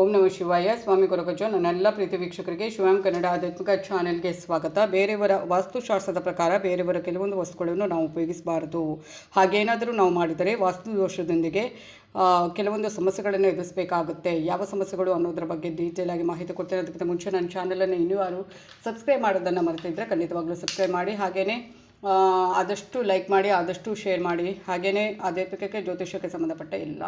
ಓಂ ನಮ ಶಿವಾಯ. ಸ್ವಾಮಿ ಕೊರಗಜ್ಜ ನನ್ನೆಲ್ಲ ಪ್ರೀತಿ ವೀಕ್ಷಕರಿಗೆ ಶಿವಂ ಕನ್ನಡ ಆಧ್ಯಾತ್ಮಿಕ ಚಾನೆಲ್ಗೆ ಸ್ವಾಗತ. ಬೇರೆಯವರ ವಾಸ್ತುಶಾಸ್ತ್ರದ ಪ್ರಕಾರ ಬೇರೆಯವರ ಕೆಲವೊಂದು ವಸ್ತುಗಳನ್ನು ನಾವು ಉಪಯೋಗಿಸಬಾರದು. ಹಾಗೇನಾದರೂ ನಾವು ಮಾಡಿದರೆ ವಾಸ್ತು ದೋಷದೊಂದಿಗೆ ಕೆಲವೊಂದು ಸಮಸ್ಯೆಗಳನ್ನು ಎದುರಿಸಬೇಕಾಗುತ್ತೆ. ಯಾವ ಸಮಸ್ಯೆಗಳು ಅನ್ನೋದ್ರ ಬಗ್ಗೆ ಡೀಟೇಲ್ ಆಗಿ ಮಾಹಿತಿ ಕೊಡ್ತೇನೆ. ಅದಕ್ಕಿಂತ ಮುಂಚೆ ನನ್ನ ಚಾನಲನ್ನು ಇನ್ನೂ ಯಾರು ಸಬ್ಸ್ಕ್ರೈಬ್ ಮಾಡೋದನ್ನು ಮರೆತಿದ್ರೆ ಖಂಡಿತವಾಗ್ಲೂ ಸಬ್ಸ್ಕ್ರೈಬ್ ಮಾಡಿ. ಹಾಗೆಯೇ ಆದಷ್ಟು ಲೈಕ್ ಮಾಡಿ ಆದಷ್ಟು ಶೇರ್ ಮಾಡಿ. ಹಾಗೆಯೇ ಆಧ್ಯಾತ್ಮಿಕಕ್ಕೆ ಜ್ಯೋತಿಷ್ಯಕ್ಕೆ ಸಂಬಂಧಪಟ್ಟ ಎಲ್ಲ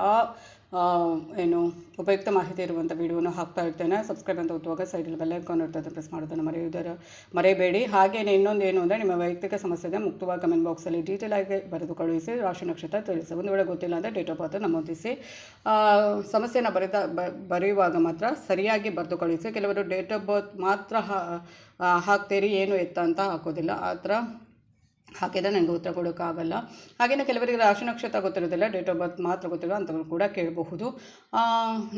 ಏನು ಉಪಯುಕ್ತ ಮಾಹಿತಿ ಇರುವಂಥ ವಿಡಿಯೋನ ಹಾಕ್ತಾ ಇರ್ತೇನೆ. ಸಬ್ಸ್ಕ್ರೈಬ್ ಅಂತ ಒತ್ತುವಾಗ ಸೈಡಲ್ಲಿ ಬೆಲ್ ಐಕಾನ್ ಇರ್ತದೆ ಪ್ರೆಸ್ ಮಾಡೋದನ್ನು ಮರೆಯುವುದರ ಮರೆಯಬೇಡಿ. ಹಾಗೆಯೇ ಇನ್ನೊಂದು ಏನು ಅಂದರೆ ನಿಮ್ಮ ವೈಯಕ್ತಿಕ ಸಮಸ್ಯೆಗೆ ಮುಕ್ತವಾಗಿ ಕಮೆಂಟ್ ಬಾಕ್ಸಲ್ಲಿ ಡೀಟೇಲ್ ಆಗಿ ಬರೆದು ಕಳುಹಿಸಿ ರಾಶಿ ನಕ್ಷತ್ರ ತಿಳಿಸಿ. ಒಂದು ವೇಳೆ ಗೊತ್ತಿಲ್ಲ ಅಂದರೆ ಡೇಟ್ ಆಫ್ ಬರ್ತ್ ನಮೂದಿಸಿ. ಆ, ಸಮಸ್ಯೆನ ಬರೆದ ಬರೆಯುವಾಗ ಮಾತ್ರ ಸರಿಯಾಗಿ ಬರೆದು ಕಳುಹಿಸಿ. ಕೆಲವರು ಡೇಟ್ ಆಫ್ ಬರ್ತ್ ಮಾತ್ರ ಹಾಕ್ತೀರಿ ಏನು ಎತ್ತ ಅಂತ ಹಾಕೋದಿಲ್ಲ. ಆ ಥರ ಹಾಕಿದ್ರೆ ನನಗೆ ಉತ್ತರ ಕೊಡೋಕ್ಕಾಗಲ್ಲ. ಹಾಗೆಯೇ ಕೆಲವರಿಗೆ ರಾಶಿ ನಕ್ಷತ್ರ ಗೊತ್ತಿರೋದಿಲ್ಲ ಡೇಟ್ ಆಫ್ ಬರ್ತ್ ಮಾತ್ರ ಗೊತ್ತಿಲ್ಲ ಅಂಥವ್ರು ಕೂಡ ಕೇಳಬಹುದು.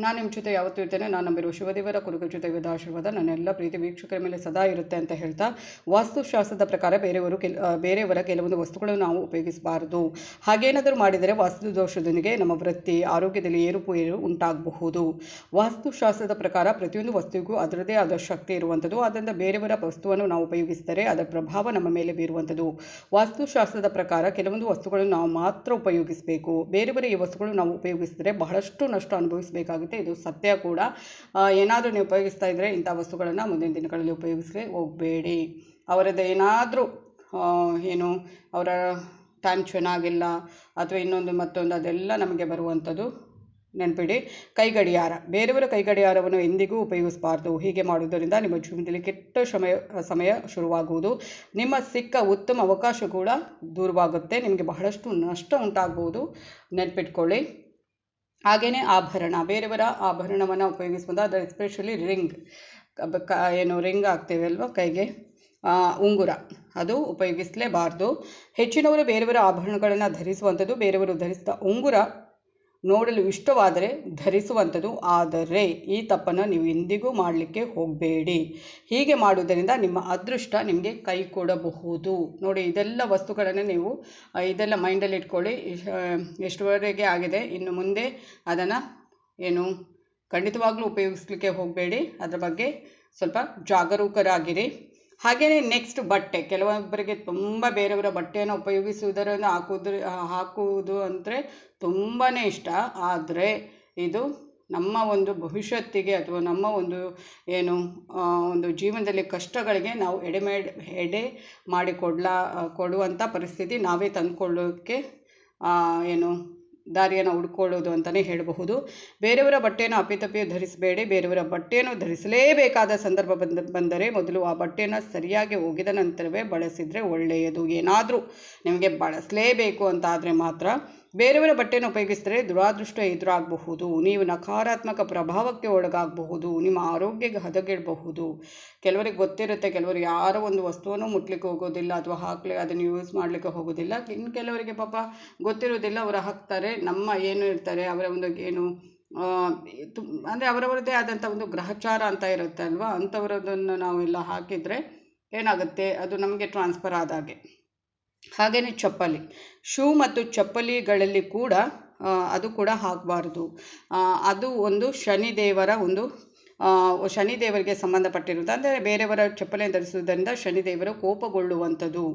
ನಾನು ನಿಮ್ಮ ಜೊತೆ ಯಾವತ್ತೂ ಇರ್ತೇನೆ, ನಾನು ನಂಬಿರುವ ಶಿವದೇವರ ಕುರುಗರ ಜೊತೆ ವಿಧ ಆಶೀರ್ವಾದ, ನನ್ನೆಲ್ಲ ಪ್ರೀತಿ ವೀಕ್ಷಕರ ಮೇಲೆ ಸದಾ ಇರುತ್ತೆ ಅಂತ ಹೇಳ್ತಾ, ವಾಸ್ತುಶಾಸ್ತ್ರದ ಪ್ರಕಾರ ಬೇರೆಯವರು ಕೆಲ ಬೇರೆಯವರ ಕೆಲವೊಂದು ವಸ್ತುಗಳನ್ನು ನಾವು ಉಪಯೋಗಿಸಬಾರದು. ಹಾಗೇನಾದರೂ ಮಾಡಿದರೆ ವಾಸ್ತು ದೋಷದೊಂದಿಗೆ ನಮ್ಮ ವೃತ್ತಿ, ಆರೋಗ್ಯದಲ್ಲಿ ಏರುಪೇರು ಉಂಟಾಗಬಹುದು. ವಾಸ್ತುಶಾಸ್ತ್ರದ ಪ್ರಕಾರ ಪ್ರತಿಯೊಂದು ವಸ್ತುವಿಗೂ ಅದರದೇ ಆದ ಶಕ್ತಿ ಇರುವಂಥದ್ದು, ಆದ್ದರಿಂದ ಬೇರೆಯವರ ವಸ್ತುವನ್ನು ನಾವು ಉಪಯೋಗಿಸಿದರೆ ಅದರ ಪ್ರಭಾವ ನಮ್ಮ ಮೇಲೆ ಬೀರುವಂಥದ್ದು. ವಾಸ್ತುಶಾಸ್ತ್ರದ ಪ್ರಕಾರ ಕೆಲವೊಂದು ವಸ್ತುಗಳನ್ನು ನಾವು ಮಾತ್ರ ಉಪಯೋಗಿಸಬೇಕು. ಬೇರೆ ಬೇರೆ ಈ ವಸ್ತುಗಳು ನಾವು ಉಪಯೋಗಿಸಿದರೆ ಬಹಳಷ್ಟು ನಷ್ಟ ಅನುಭವಿಸಬೇಕಾಗುತ್ತೆ. ಇದು ಸತ್ಯ ಕೂಡ. ಏನಾದರೂ ನೀವು ಉಪಯೋಗಿಸ್ತಾ ಇದ್ದರೆ ಇಂಥ ವಸ್ತುಗಳನ್ನು ಮುಂದಿನ ದಿನಗಳಲ್ಲಿ ಉಪಯೋಗಿಸದೆ ಹೋಗಬೇಡಿ. ಅವರದ್ದು ಏನಾದರೂ ಏನು, ಅವರ ಟೈಮ್ ಚೆನ್ನಾಗಿಲ್ಲ, ಅಥವಾ ಇನ್ನೊಂದು ಮತ್ತೊಂದು ಅದೆಲ್ಲ ನಮಗೆ ಬರುವಂಥದ್ದು ನೆನಪಿಡಿ, ಕೈಗಡಿಯಾರ. ಬೇರೆಯವರ ಕೈಗಡಿಯಾರವನ್ನು ಎಂದಿಗೂ ಉಪಯೋಗಿಸಬಾರ್ದು. ಹೀಗೆ ಮಾಡುವುದರಿಂದ ನಿಮ್ಮ ಜೀವನದಲ್ಲಿ ಕೆಟ್ಟ ಸಮಯ ಸಮಯ ಶುರುವಾಗುವುದು. ನಿಮ್ಮ ಸಿಕ್ಕ ಉತ್ತಮ ಅವಕಾಶ ಕೂಡ ದೂರವಾಗುತ್ತೆ. ನಿಮಗೆ ಬಹಳಷ್ಟು ನಷ್ಟ ಉಂಟಾಗಬಹುದು. ನೆನಪಿಟ್ಕೊಳ್ಳಿ. ಹಾಗೆಯೇ ಆಭರಣ. ಬೇರೆಯವರ ಆಭರಣವನ್ನು ಉಪಯೋಗಿಸ್ಬೋದು ಅದರ ಎಸ್ಪೆಷಲಿ ರಿಂಗ್ ಏನು ರಿಂಗ್ ಆಗ್ತೇವೆ ಅಲ್ವಾ ಕೈಗೆ? ಉಂಗುರ. ಅದು ಉಪಯೋಗಿಸಲೇಬಾರ್ದು. ಹೆಚ್ಚಿನವರು ಬೇರೆಯವರ ಆಭರಣಗಳನ್ನು ಧರಿಸುವಂಥದ್ದು, ಬೇರೆಯವರು ಧರಿಸಿದ ಉಂಗುರ ನೋಡಲು ಇಷ್ಟವಾದರೆ ಧರಿಸುವಂಥದ್ದು ಆದರೆ ಈ ತಪ್ಪನ್ನು ನೀವು ಎಂದಿಗೂ ಮಾಡಲಿಕ್ಕೆ ಹೋಗಬೇಡಿ. ಹೀಗೆ ಮಾಡುವುದರಿಂದ ನಿಮ್ಮ ಅದೃಷ್ಟ ನಿಮಗೆ ಕೈ ಕೊಡಬಹುದು. ನೋಡಿ, ಇದೆಲ್ಲ ವಸ್ತುಗಳನ್ನು ನೀವು ಇದೆಲ್ಲ ಮೈಂಡಲ್ಲಿ ಇಟ್ಕೊಳ್ಳಿ. ಎಷ್ಟುವರೆಗೆ ಆಗಿದೆ, ಇನ್ನು ಮುಂದೆ ಅದನ್ನು ಏನು ಖಂಡಿತವಾಗ್ಲೂ ಉಪಯೋಗಿಸ್ಲಿಕ್ಕೆ ಹೋಗಬೇಡಿ. ಅದರ ಬಗ್ಗೆ ಸ್ವಲ್ಪ ಜಾಗರೂಕರಾಗಿರಿ. ಹಾಗೆಯೇ ನೆಕ್ಸ್ಟ್ ಬಟ್ಟೆ. ಕೆಲವೊಬ್ಬರಿಗೆ ತುಂಬ ಬೇರೆಯವರ ಬಟ್ಟೆಯನ್ನು ಉಪಯೋಗಿಸುವುದರಿಂದ ಹಾಕುವುದ್ರ ಹಾಕುವುದು ಅಂದರೆ ತುಂಬಾ ಇಷ್ಟ. ಆದರೆ ಇದು ನಮ್ಮ ಒಂದು ಭವಿಷ್ಯತ್ತಿಗೆ ಅಥವಾ ನಮ್ಮ ಒಂದು ಏನು ಒಂದು ಜೀವನದಲ್ಲಿ ಕಷ್ಟಗಳಿಗೆ ನಾವು ಎಡೆ ಮೇಡ್ ಎಡೆ ಮಾಡಿಕೊಡ್ಲಾ ಕೊಡುವಂಥ ಪರಿಸ್ಥಿತಿ ನಾವೇ ತಂದುಕೊಳ್ಳೋಕ್ಕೆ ಏನು ದಾರಿಯನ್ನು ಹುಡ್ಕೊಳ್ಳೋದು ಅಂತಲೇ ಹೇಳಬಹುದು. ಬೇರೆಯವರ ಬಟ್ಟೆಯನ್ನು ಅಪ್ಪಿತಪ್ಪಿ ಧರಿಸಬೇಡಿ, ಬೇರೆಯವರ ಬಟ್ಟೆಯನ್ನು ಧರಿಸಲೇಬೇಕಾದ ಸಂದರ್ಭ ಬಂದ, ಬಂದರೆ ಮೊದಲು ಆ ಬಟ್ಟೆಯನ್ನು ಸರಿಯಾಗಿ ಒಗೆದ ನಂತರವೇ ಬಳಸಿದರೆ ಒಳ್ಳೆಯದು. ಏನಾದರೂ ನಿಮಗೆ ಬಳಸಲೇಬೇಕು ಅಂತಾದರೆ ಮಾತ್ರ ಬೇರೆಯವರ ಬಟ್ಟೆಯನ್ನು ಉಪಯೋಗಿಸಿದರೆ ದುರಾದೃಷ್ಟ ಎದುರಾಗಬಹುದು. ನೀವು ನಕಾರಾತ್ಮಕ ಪ್ರಭಾವಕ್ಕೆ ಒಳಗಾಗಬಹುದು. ನಿಮ್ಮ ಆರೋಗ್ಯಕ್ಕೆ ಹದಗೆಡಬಹುದು. ಕೆಲವರಿಗೆ ಗೊತ್ತಿರುತ್ತೆ, ಕೆಲವರು ಯಾರೋ ಒಂದು ವಸ್ತುವನ್ನು ಮುಟ್ಲಿಕ್ಕೆ ಹೋಗೋದಿಲ್ಲ ಅಥವಾ ಹಾಕಲಿ, ಅದನ್ನು ಯೂಸ್ ಮಾಡಲಿಕ್ಕೆ ಹೋಗೋದಿಲ್ಲ. ಇನ್ನು ಕೆಲವರಿಗೆ ಪಾಪ ಗೊತ್ತಿರೋದಿಲ್ಲ, ಅವರು ಹಾಕ್ತಾರೆ. ನಮ್ಮ ಏನು ಇರ್ತಾರೆ ಅವರ ಒಂದು ಏನು ತು, ಅಂದರೆ ಅವರವರದೇ ಆದಂಥ ಒಂದು ಗ್ರಹಚಾರ ಅಂತ ಇರುತ್ತೆ ಅಲ್ವಾ ಅಂಥವರದನ್ನು ನಾವೆಲ್ಲ ಹಾಕಿದರೆ ಏನಾಗುತ್ತೆ? ಅದು ನಮಗೆ ಟ್ರಾನ್ಸ್ಫರ್ ಆದಾಗೆ ಹಾಗೆಯೇ ಚಪ್ಪಲಿ. ಶೂ ಮತ್ತು ಚಪ್ಪಲಿಗಳಲ್ಲಿ ಕೂಡ ಅದು ಕೂಡ ಹಾಕಬಾರ್ದು. ಅದು ಒಂದು ಶನಿದೇವರ ಒಂದು ಶನಿದೇವರಿಗೆ ಸಂಬಂಧಪಟ್ಟಿರುವುದು ಅಂದರೆ ಬೇರೆಯವರ ಚಪ್ಪಲಿ ಧರಿಸುವುದರಿಂದ ಶನಿದೇವರು ಕೋಪಗೊಳ್ಳುವಂಥದ್ದು.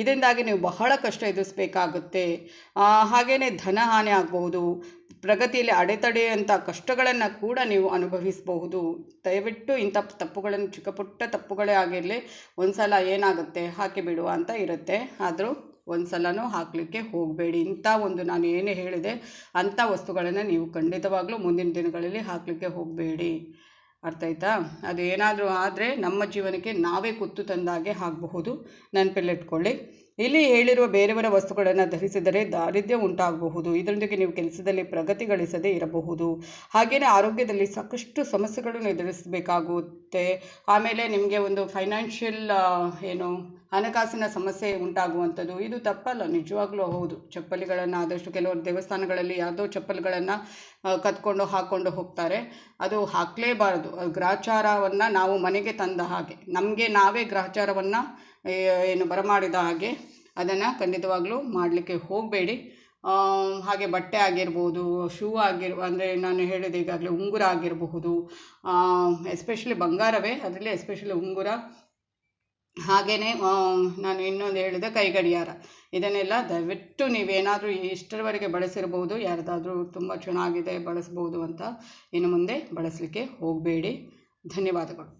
ಇದರಿಂದಾಗಿ ನೀವು ಬಹಳ ಕಷ್ಟ ಎದುರಿಸಬೇಕಾಗುತ್ತೆ. ಹಾಗೆಯೇ ಧನಹಾನಿ ಆಗ್ಬೋದು ಪ್ರಗತಿಯಲ್ಲಿ ಅಡೆತಡೆಯಂಥ ಕಷ್ಟಗಳನ್ನು ಕೂಡ ನೀವು ಅನುಭವಿಸಬಹುದು. ದಯವಿಟ್ಟು ಇಂಥ ತಪ್ಪುಗಳನ್ನು ಚಿಕ್ಕ ಪುಟ್ಟ ತಪ್ಪುಗಳೇ ಆಗಿರಲಿ ಒಂದು ಸಲ ಏನಾಗುತ್ತೆ ಹಾಕಿ ಬಿಡುವ ಅಂತ ಇರುತ್ತೆ. ಆದರೂ ಒಂದು ಸಲನೂ ಹಾಕಲಿಕ್ಕೆ ಹೋಗಬೇಡಿ. ಇಂಥ ಒಂದು ನಾನು ಏನೇ ಹೇಳಿದೆ, ಅಂಥ ವಸ್ತುಗಳನ್ನು ನೀವು ಖಂಡಿತವಾಗ್ಲೂ ಮುಂದಿನ ದಿನಗಳಲ್ಲಿ ಹಾಕಲಿಕ್ಕೆ ಹೋಗಬೇಡಿ. ಅರ್ಥ ಆಯ್ತಾ? ಅದು ಏನಾದರೂ ಆದರೆ ನಮ್ಮ ಜೀವನಕ್ಕೆ ನಾವೇ ಕುತ್ತು ತಂದಾಗೆ ಆಗಬಹುದು. ನೆನಪಲ್ಲಿಟ್ಕೊಳ್ಳಿ. ಇಲ್ಲಿ ಹೇಳಿರುವ ಬೇರೆಯವರ ವಸ್ತುಗಳನ್ನು ಧರಿಸಿದರೆ ದಾರಿದ್ರ್ಯ ಉಂಟಾಗಬಹುದು. ಇದರೊಂದಿಗೆ ನೀವು ಕೆಲಸದಲ್ಲಿ ಪ್ರಗತಿ ಗಳಿಸದೇ ಇರಬಹುದು. ಹಾಗೆಯೇ ಆರೋಗ್ಯದಲ್ಲಿ ಸಾಕಷ್ಟು ಸಮಸ್ಯೆಗಳನ್ನು ಎದುರಿಸಬೇಕಾಗುತ್ತೆ. ಆಮೇಲೆ ನಿಮಗೆ ಒಂದು ಫೈನಾನ್ಷಿಯಲ್ ಏನು ಹಣಕಾಸಿನ ಸಮಸ್ಯೆ ಉಂಟಾಗುವಂಥದ್ದು. ಇದು ತಪ್ಪಲ್ಲ, ನಿಜವಾಗ್ಲೂ ಹೌದು. ಚಪ್ಪಲಿಗಳನ್ನು ಆದಷ್ಟು ಕೆಲವರು ದೇವಸ್ಥಾನಗಳಲ್ಲಿ ಯಾವುದೋ ಚಪ್ಪಲಿಗಳನ್ನು ಕತ್ಕೊಂಡು ಹಾಕ್ಕೊಂಡು ಹೋಗ್ತಾರೆ. ಅದು ಹಾಕಲೇಬಾರದು. ಗ್ರಹಚಾರವನ್ನು ನಾವು ಮನೆಗೆ ತಂದ ಹಾಗೆ. ನಮಗೆ ನಾವೇ ಗ್ರಹಚಾರವನ್ನು ಏನು ಬರಮಾಡಿದ ಹಾಗೆ ಅದನ್ನು ಖಂಡಿತವಾಗ್ಲೂ ಮಾಡಲಿಕ್ಕೆ ಹೋಗಬೇಡಿ. ಹಾಗೆ ಬಟ್ಟೆ ಆಗಿರ್ಬೋದು, ಶೂ ಆಗಿರ್, ಅಂದರೆ ನಾನು ಹೇಳಿದ ಈಗಾಗಲೇ ಉಂಗುರ ಆಗಿರಬಹುದು. ಎಸ್ಪೆಷಲಿ ಬಂಗಾರವೇ. ಅದರಲ್ಲಿ ಎಸ್ಪೆಷಲಿ ಉಂಗುರ. ಹಾಗೆಯೇ ನಾನು ಇನ್ನೊಂದು ಹೇಳಿದೆ ಕೈಗಡಿಯಾರ ಇದನ್ನೆಲ್ಲ ದಯವಿಟ್ಟು ನೀವೇನಾದರೂ ಇಷ್ಟರವರೆಗೆ ಬಳಸಿರ್ಬೋದು, ಯಾರದಾದರೂ ತುಂಬ ಚೆನ್ನಾಗಿದೆ, ಬಳಸ್ಬೋದು ಅಂತ ಇನ್ನು ಮುಂದೆ ಬಳಸಲಿಕ್ಕೆ ಹೋಗಬೇಡಿ. ಧನ್ಯವಾದಗಳು.